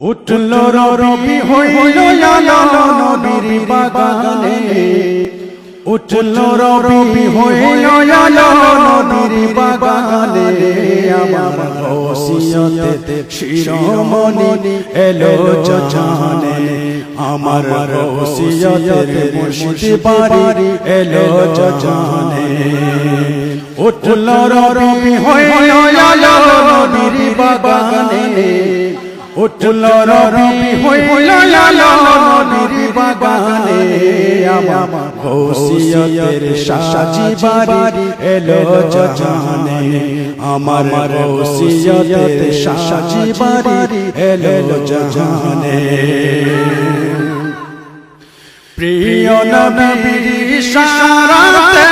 উঠল রবি হইল বাগানে। উঠল রবি হইল বাগানে। আমার এলো জানে আমার ওসিয়তে বাড়ি এলো জানে উঠল রবি হইল নবীর বাগানে। উঠল রবি হইল নবীর বাগানে আমার ওসিয়তের এলো জানে আমার ওসিয়তের সাজি এলো জানে প্রিয় নবীর সারাতে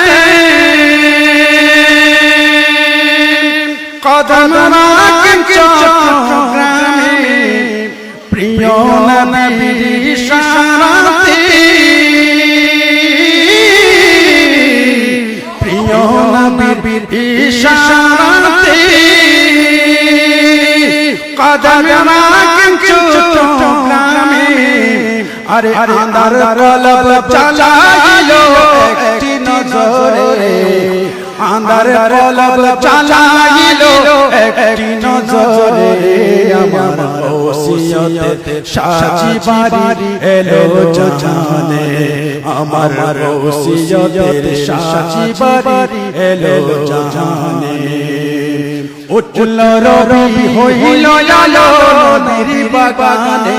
কদম রাখেন নবীর ইশারাতে কদম রাখেন চট্টগ্রামে আরে আন্দার কলব চালাইলো একটি নজরে। আন্দার কলব চালাইলো একটি নজরে আমার ওসিয়তে সাজি বাড়ি এলো জানে আমার ওসিয়তে সাজি বাড়ি এলো জানে উঠল রবি হইল নদীর বাগানে।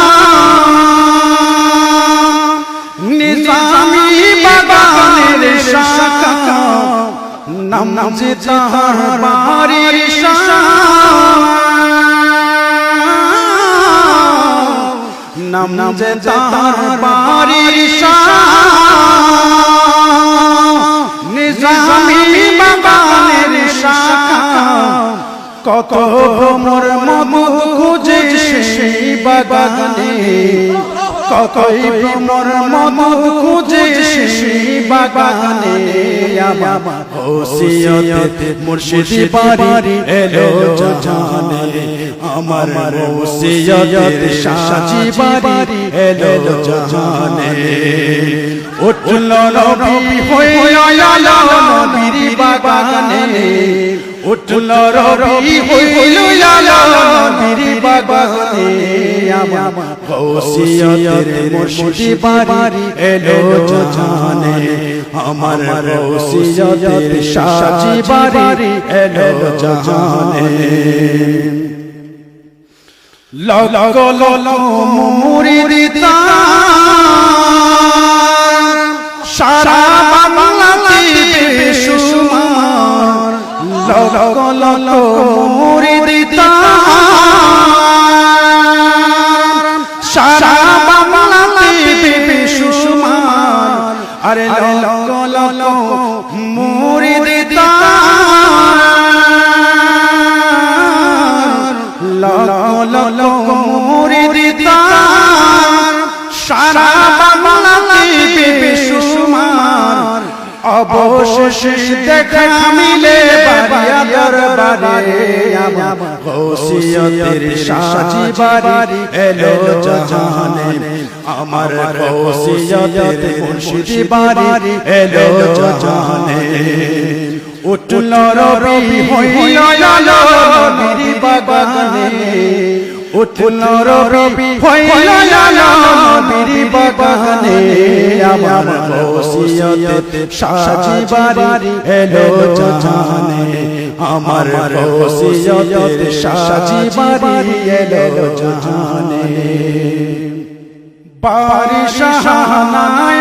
নাম নাম যে তাহার বাড়ির নাম নাম যে তাহার বাড়ির নিজামি বাগানের শাখা। কত ভ্রমর মমদ খুঁজে সেই বাগানে। কতই ভ্রমর মমদ খুঁজে সেই বাগানে। আমার ওসিয়তে মুর্শিদ বাড়ি এলো জানে আমার ওসিয়তে সাজি বাড়ি এলো জানে উঠল রবি হইল নবীর বাগানে। উঠল রবি হইল নবীর বাগানে। আমার ওসিয়তের মুর্শিদ বাড়ি এলো জানে আমার ওসিয়তের সাজি বাড়ি এলো জানে লগ লগ মুরিদিতা সারা বাংলাতে লগ লগ আরে লগ লগ মুরিদিতা সারা বাংলাতে বেসুমার অবশেষে দেখা মিলে দরবারে আমার হোসিয়তের সাজি বাড়ি এলো জাহানে। আমার হোসিয়তের মুর্শিদি বাড়ি এলো জাহানে। উঠল রবি হইল নবীর বাগানে। উঠল রবি হইল নবীর বাগানে আমার ওসিয়তে সাজি বাড়ি এলো জানে আমার ওসিয়তে সাজি বাড়ি এলো জানে বাড়ি শাহানায়